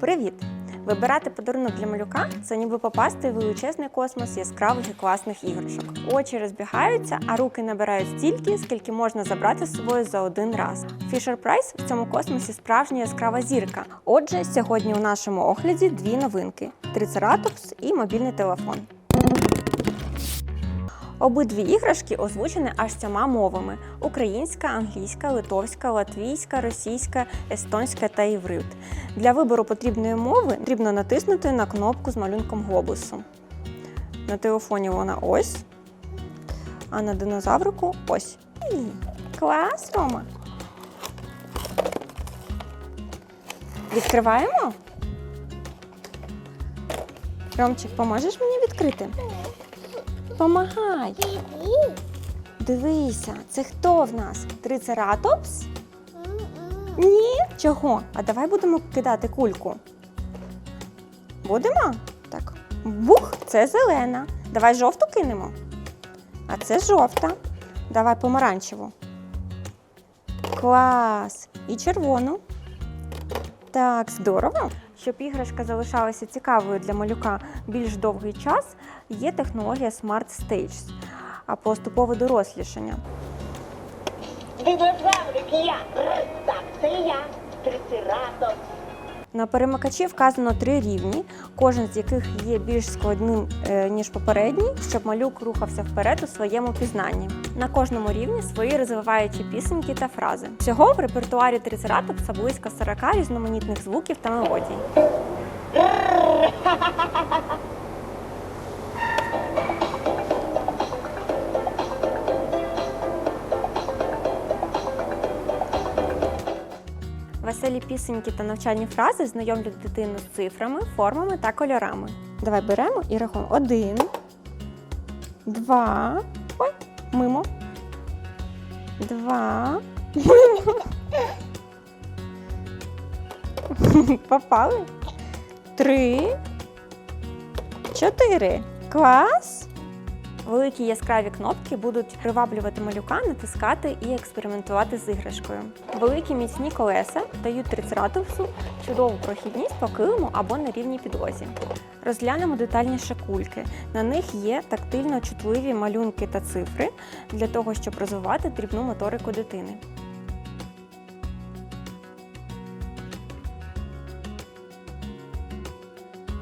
Привіт! Вибирати подарунок для малюка це ніби попасти в величезний космос яскравих і класних іграшок. Очі розбігаються, а руки набирають стільки, скільки можна забрати з собою за один раз. Фішер Прайс в цьому космосі справжня яскрава зірка. Отже, сьогодні у нашому огляді дві новинки: трицератопс і мобільний телефон. Обидві іграшки озвучені аж сьома мовами: українська, англійська, литовська, латвійська, російська, естонська та іврит. Для вибору потрібної мови потрібно натиснути на кнопку з малюнком глобусу. На телефоні вона ось, а на динозаврику ось. Клас, Рома! Відкриваємо? Ромчик, поможеш мені відкрити? Помагай! Дивися, це хто в нас? Трицератопс? Ні. Чого? А давай будемо кидати кульку. Будемо? Так. Бух, це зелена. Давай жовту кинемо. А це жовта. Давай помаранчеву. Клас! І червону. Так, здорово. Щоб іграшка залишалася цікавою для малюка більш довгий час, є технологія Smart Stages, а поступове дорослішання. Динозаврик я. Так, це я. Трицератопс. На перемикачі вказано три рівні, кожен з яких є більш складним е, ніж попередній, щоб малюк рухався вперед у своєму пізнанні. На кожному рівні свої розвиваючі пісеньки та фрази. Всього в репертуарі трицератопса близько 40 різноманітних звуків та мелодій. Веселі пісеньки та навчальні фрази знайомлять дитину з цифрами, формами та кольорами. Давай беремо і рахуємо. Один, два. Ой, мимо. Два. Попали. Три. Чотири. Клас. Великі яскраві кнопки будуть приваблювати малюка, натискати і експериментувати з іграшкою. Великі міцні колеса дають трицератопсу чудову прохідність по килиму або на рівній підлозі. Розглянемо детальніше кульки. На них є тактильно чутливі малюнки та цифри для того, щоб розвивати дрібну моторику дитини.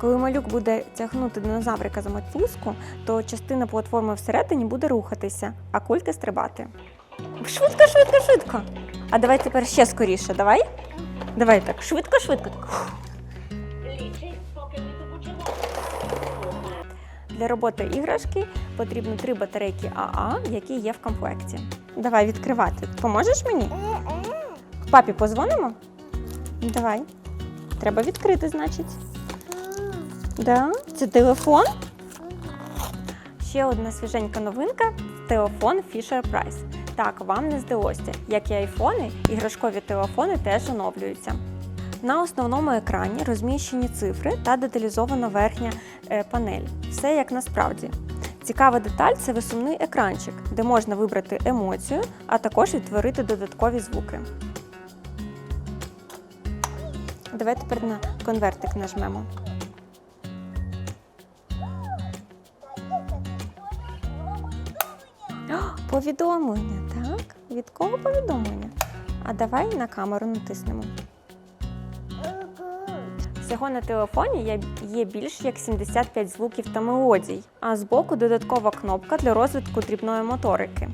Коли малюк буде тягнути динозаврика за мотузку, то частина платформи всередині буде рухатися, а кульки стрибати. Швидко, швидко, швидко. А давай тепер ще скоріше. Давай. Давай так, швидко, швидко. Для роботи іграшки потрібно три батарейки АА, які є в комплекті. Давай відкривати. Поможеш мені? Папі позвонимо? Давай. Треба відкрити, значить. Да? Це телефон? Ще одна свіженька новинка телефон Fisher Price. Так, вам не здалося. Як і айфони, іграшкові телефони теж оновлюються. На основному екрані розміщені цифри та деталізована верхня е, панель. Все як насправді. Цікава деталь це висумний екранчик, де можна вибрати емоцію, а також відтворити додаткові звуки. Давай тепер на конвертик нажмемо. Повідомлення, так? Від кого повідомлення? А давай на камеру натиснемо. Всього на телефоні є більш як 75 звуків та мелодій, а збоку додаткова кнопка для розвитку дрібної моторики.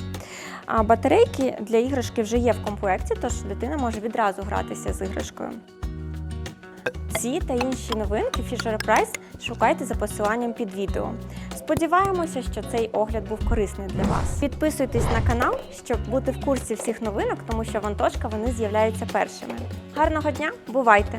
А батарейки для іграшки вже є в комплекті, тож дитина може відразу гратися з іграшкою. Ці та інші новинки Fisher Price шукайте за посиланням під відео. Сподіваємося, що цей огляд був корисний для вас. Підписуйтесь на канал, щоб бути в курсі всіх новинок, тому що в Антошка вони з'являються першими. Гарного дня, бувайте!